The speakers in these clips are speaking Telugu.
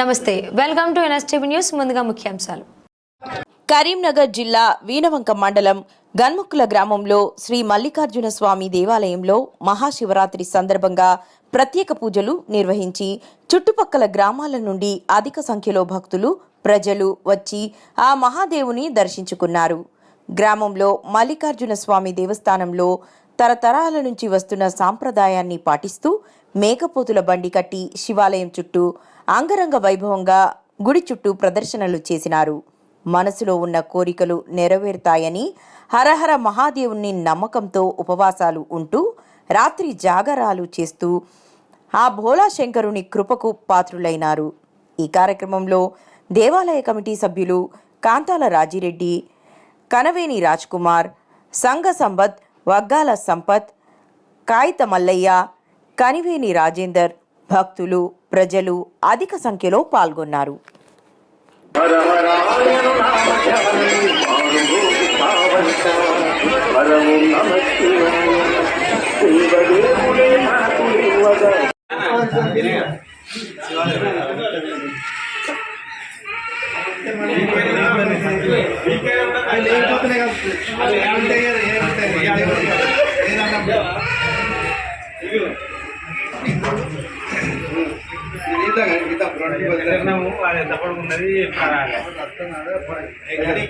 నమస్తే వెల్కమ్ టు ఎన్ఎస్టీవీ న్యూస్ ముందుగా ముఖ్యాంశాలు. కరీంనగర్ జిల్లా వీణవంక మండలం గన్ముక్కుల గ్రామంలో శ్రీ మల్లికార్జున స్వామి దేవాలయంలో మహాశివరాత్రి సందర్భంగా ప్రత్యేక పూజలు నిర్వహించి చుట్టుపక్కల గ్రామాల నుండి అధిక సంఖ్యలో భక్తులు ప్రజలు వచ్చి ఆ మహాదేవుని దర్శించుకున్నారు. గ్రామంలో మల్లికార్జున స్వామి దేవస్థానంలో తరతరాల నుంచి వస్తున్న సాంప్రదాయాన్ని పాటిస్తూ మేకపోతుల బండి కట్టి శివాలయం చుట్టూ అంగరంగ వైభవంగా గుడి చుట్టూ ప్రదర్శనలు చేసినారు. మనసులో ఉన్న కోరికలు నెరవేరుతాయని హరహర మహాదేవుని నమ్మకంతో ఉపవాసాలు ఉంటూ రాత్రి జాగరాలు చేస్తూ ఆ భోలాశంకరుని కృపకు పాత్రులైనారు. ఈ కార్యక్రమంలో దేవాలయ కమిటీ సభ్యులు కాంతాల రాజిరెడ్డి కనవేని రాజ్కుమార్ సంఘ సంపత్ వగ్గాల సంపత్ కాగిత మల్లయ్య కనివేని రాజేందర్ భక్తులు ప్రజలు అధిక సంఖ్యలో పాల్గొన్నారు అది ఎంత పడుకున్నది పరాలి కానీ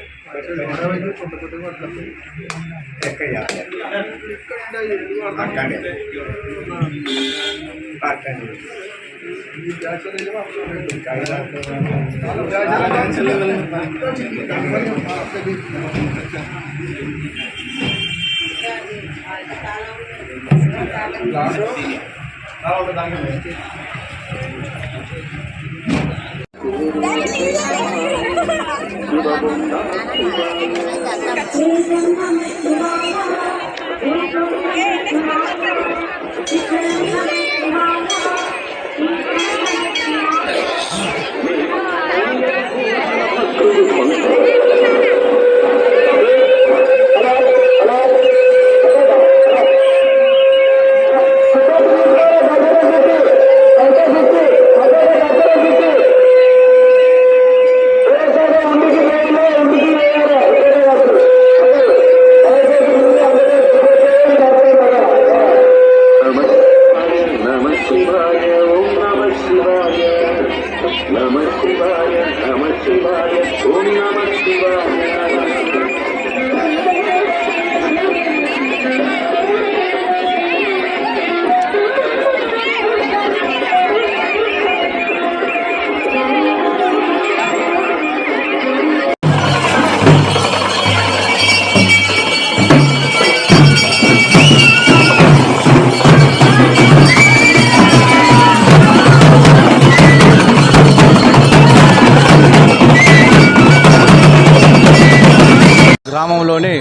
గ్రామంలోని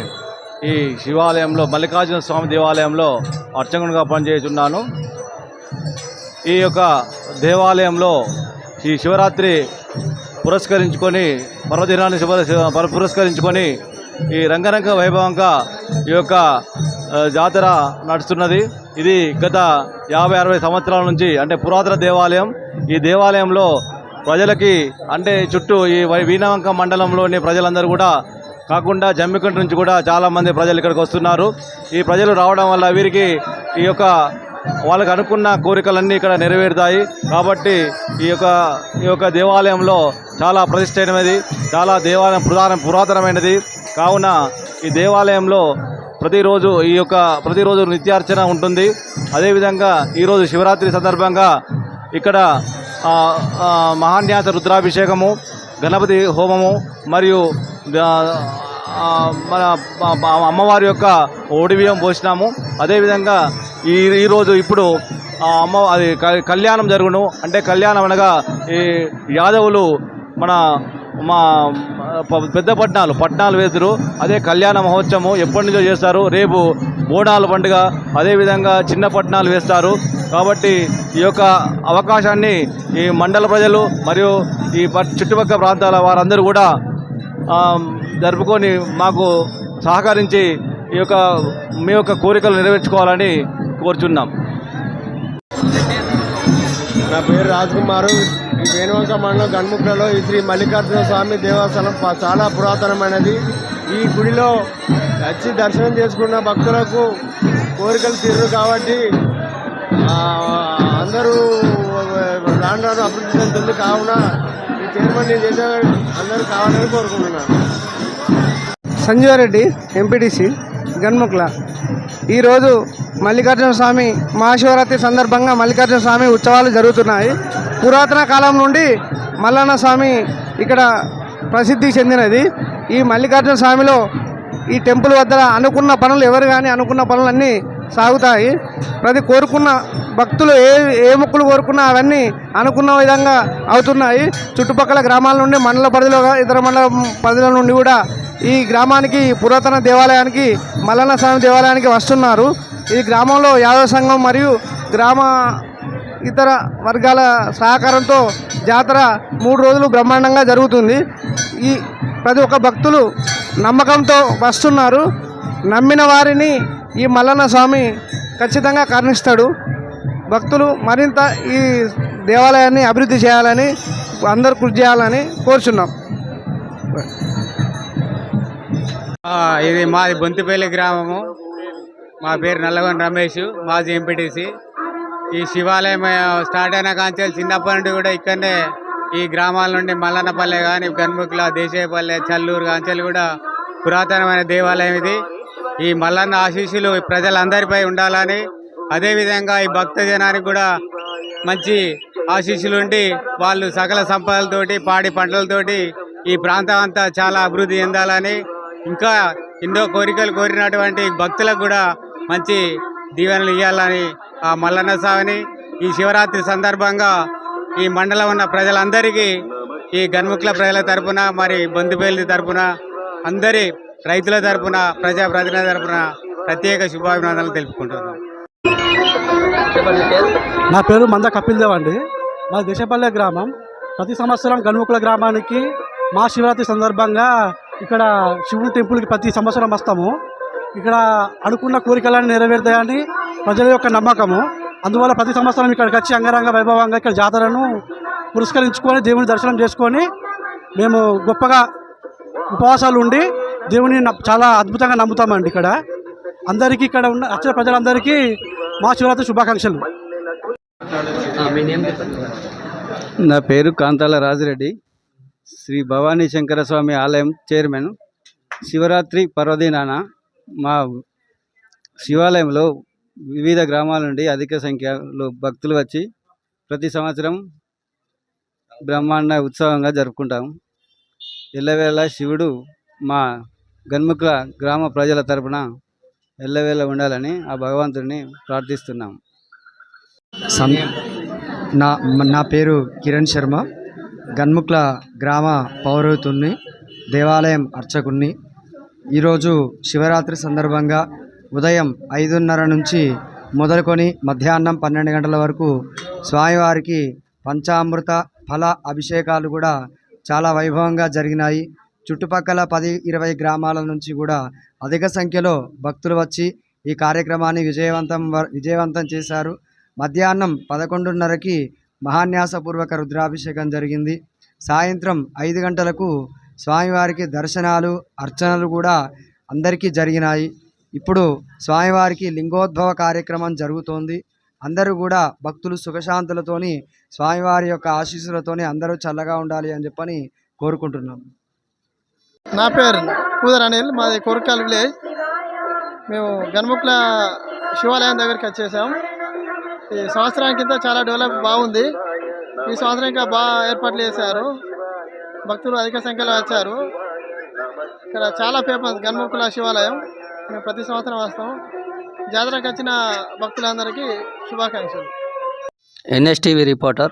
ఈ శివాలయంలో మల్లికార్జున స్వామి దేవాలయంలో అర్చకునిగా పనిచేస్తున్నాను ఈ యొక్క దేవాలయంలో ఈ శివరాత్రి పురస్కరించుకొని పర్వదినాన్ని శివ పురస్కరించుకొని ఈ రంగరంగ వైభవంగా ఈ యొక్క జాతర నడుస్తున్నది. ఇది గత యాభై అరవై సంవత్సరాల నుంచి అంటే పురాతన దేవాలయం. ఈ దేవాలయంలో ప్రజలకి అంటే చుట్టూ ఈ వై- వీణవంక మండలంలోని ప్రజలందరూ కూడా కాకుండా జమ్మికుంట నుంచి కూడా చాలామంది ప్రజలు ఇక్కడికి వస్తున్నారు. ఈ ప్రజలు రావడం వల్ల వీరికి ఈ యొక్క వాళ్ళకి అనుకున్న కోరికలన్నీ ఇక్కడ నెరవేరుతాయి. కాబట్టి ఈ యొక్క ఈ యొక్క దేవాలయంలో చాలా ప్రతిష్టమైనది చాలా దేవాలయం పురాతన పురాతనమైనది. కావున ఈ దేవాలయంలో ప్రతిరోజు ఈ యొక్క ప్రతిరోజు నిత్యార్చన ఉంటుంది. అదేవిధంగా ఈరోజు శివరాత్రి సందర్భంగా ఇక్కడ మహాన్యాస రుద్రాభిషేకము గణపతి హోమము మరియు మన అమ్మవారి యొక్క ఓడిబియ్యం పోసినాము. అదేవిధంగా ఈ ఈరోజు ఇప్పుడు అమ్మ అది కళ్యాణం జరుగును. అంటే కళ్యాణం అనగా ఈ యాదవులు మన మా ప- పెద్ద పట్నాలు పట్నాలు వేదురు అదే కళ్యాణ మహోత్సవం ఎప్పటి నుంచో చేస్తారు. రేపు బోనాల పండుగ అదేవిధంగా చిన్న పట్నాలు వేస్తారు. కాబట్టి ఈ యొక్క అవకాశాన్ని ఈ మండల ప్రజలు మరియు ఈ ప- చుట్టుపక్కల ప్రాంతాల వారందరూ కూడా జరుపుకొని మాకు సహకరించి ఈ యొక్క మీ యొక్క కోరికలు నెరవేర్చుకోవాలని కోరుచున్నాం. నా పేరు రాజ్కుమారు. ఈ వేణువంక మండలం గన్ముఖలో ఈ శ్రీ మల్లికార్జున స్వామి దేవస్థానం చాలా పురాతనమైనది. ఈ గుడిలో వచ్చి దర్శనం చేసుకున్న భక్తులకు కోరికలు తీరు కాబట్టి అందరూ రాను రాను అభివృద్ధి చెందుతుంది కావున చైర్మన్ నేను చేసే అందరూ కావాలని కోరుకుంటున్నాను సంజీవారెడ్డి ఎంపీటీసీ గన్ముక్ల. ఈరోజు మల్లికార్జున స్వామి మహాశివరాత్రి సందర్భంగా మల్లికార్జున స్వామి ఉత్సవాలు జరుగుతున్నాయి. పురాతన కాలం నుండి మల్లన్న స్వామి ఇక్కడ ప్రసిద్ధి చెందినది. ఈ మల్లికార్జున స్వామిలో ఈ టెంపుల్ వద్ద అనుకున్న పనులు ఎవరు కానీ అనుకున్న పనులన్నీ సాగుతాయి. ప్రతి కోరుకున్న భక్తులు ఏ ఏ మొక్కులు కోరుకున్నా అవన్నీ అనుకున్న విధంగా అవుతున్నాయి. చుట్టుపక్కల గ్రామాల నుండి మండల పరిధిలో ఇతర మండల పరిధిల నుండి కూడా ఈ గ్రామానికి పురాతన దేవాలయానికి మల్లన్న స్వామి దేవాలయానికి వస్తున్నారు. ఈ గ్రామంలో యాదవ సంఘం మరియు గ్రామ ఇతర వర్గాల సహకారంతో జాతర మూడు రోజులు బ్రహ్మాండంగా జరుగుతుంది. ఈ ప్రతి ఒక్క భక్తులు నమ్మకంతో వస్తున్నారు. నమ్మిన వారిని ఈ మల్లన్న స్వామి ఖచ్చితంగా కరుణిస్తాడు. భక్తులు మరింత ఈ దేవాలయాన్ని అభివృద్ధి చేయాలని అందరూ కృషి చేయాలని కోరుచున్నాం. ఇది మాది బొంతిపల్లి గ్రామము. మా పేరు నల్లగొండ రమేష్ మాజీ ఎంపీటీసీ. ఈ శివాలయం స్టార్ట్ అయిన కాంచెలు చిన్నప్పటి నుండి కూడా ఇక్కడనే ఈ గ్రామాల నుండి మల్లన్నపల్లె కానీ గన్ముఖ్ల దేశాయపల్లె చల్లూరు కాంచెలు కూడా పురాతనమైన దేవాలయం ఇది. ఈ మల్లన్న ఆశీస్సులు ప్రజలందరిపై ఉండాలని అదేవిధంగా ఈ భక్త జనానికి కూడా మంచి ఆశీస్సులు ఉండి వాళ్ళు సకల సంపదలతోటి పాడి పంటలతోటి ఈ ప్రాంతం అంతా చాలా అభివృద్ధి చెందాలని ఇంకా ఎన్నో కోరికలు కోరినటువంటి భక్తులకు కూడా మంచి దీవెనలు ఇవ్వాలని ఆ మల్లన్న స్వామిని ఈ శివరాత్రి సందర్భంగా ఈ మండలం ఉన్న ప్రజలందరికీ ఈ గన్ముఖుల ప్రజల తరపున మరి బంధుపేలి తరపున అందరి రైతుల తరపున ప్రజాప్రతినిధుల తరపున ప్రత్యేక శుభాభినందనలు తెలుపుకుంటున్నాను నా పేరు మంద కపిల్ దేవ్ అండి. మా దేశపల్లె గ్రామం. ప్రతి సంవత్సరం గణముకుల గ్రామానికి మా శివరాత్రి సందర్భంగా ఇక్కడ శివుని టెంపుల్కి ప్రతి సంవత్సరం వస్తాము. ఇక్కడ అనుకున్న కోరికలన్నీ నెరవేరుతాయని ప్రజల యొక్క నమ్మకము. అందువల్ల ప్రతి సంవత్సరం ఇక్కడికి వచ్చి అంగరంగ వైభవంగా ఇక్కడ జాతరను పురస్కరించుకొని దేవుని దర్శనం చేసుకొని మేము గొప్పగా ఉపవాసాలు ఉండి దేవుని న- చాలా అద్భుతంగా నమ్ముతామండి ఇక్కడ. అందరికీ ఇక్కడ ఉన్న వచ్చిన ప్రజలందరికీ మా శివరాత్రి శుభాకాంక్షలు. నా పేరు కాంతాల రాజిరెడ్డి. శ్రీ భవానీ శంకర స్వామి ఆలయం చైర్మన్. శివరాత్రి పర్వదినాన మా శివాలయంలో వివిధ గ్రామాల నుండి అధిక సంఖ్యలో భక్తులు వచ్చి ప్రతి సంవత్సరం బ్రహ్మాండ ఉత్సవంగా జరుపుకుంటాం. ఎల్లవేళ శివుడు మా గన్ముఖుల గ్రామ ప్రజల తరపున ఎల్లవేళ ఉండాలని ఆ భగవంతుడిని ప్రార్థిస్తున్నాం. సం నా నా పేరు కిరణ్ శర్మ. గన్ముక్ల గ్రామ పౌరతుని దేవాలయం అర్చకుణ్ణి. ఈరోజు శివరాత్రి సందర్భంగా ఉదయం ఐదున్నర నుంచి మొదలుకొని మధ్యాహ్నం పన్నెండు గంటల వరకు స్వామివారికి పంచామృత ఫల అభిషేకాలు కూడా చాలా వైభవంగా జరిగినాయి. చుట్టుపక్కల పది ఇరవై గ్రామాల నుంచి కూడా అధిక సంఖ్యలో భక్తులు వచ్చి ఈ కార్యక్రమాన్ని విజయవంతం వ- విజయవంతం చేశారు. మధ్యాహ్నం పదకొండున్నరకి మహాన్యాసపూర్వక రుద్రాభిషేకం జరిగింది. సాయంత్రం ఐదు గంటలకు స్వామివారికి దర్శనాలు అర్చనలు కూడా అందరికీ జరిగినాయి. ఇప్పుడు స్వామివారికి లింగోద్భవ కార్యక్రమం జరుగుతోంది. అందరూ కూడా భక్తులు సుఖశాంతులతోని స్వామివారి యొక్క ఆశీస్సులతోని అందరూ చల్లగా ఉండాలి అని చెప్పని కోరుకుంటున్నాం. నా పేరు కూదర్ అనిల్ మాది కొరకాల విలేజ్. మేము గన్ముక్ల శివాలయం దగ్గరికి వచ్చేసాం. ఈ సంవత్సరం కింద చాలా డెవలప్ బాగుంది. ఈ సంవత్సరం ఇంకా బాగా ఏర్పాట్లు చేశారు. భక్తులు అధిక సంఖ్యలో వచ్చారు. ఇక్కడ చాలా ఫేమస్ గన్ముక్కుల శివాలయం. మేము ప్రతి సంవత్సరం వస్తాం. జాతరకు వచ్చిన భక్తులందరికీ శుభాకాంక్షలు. NSTV reporter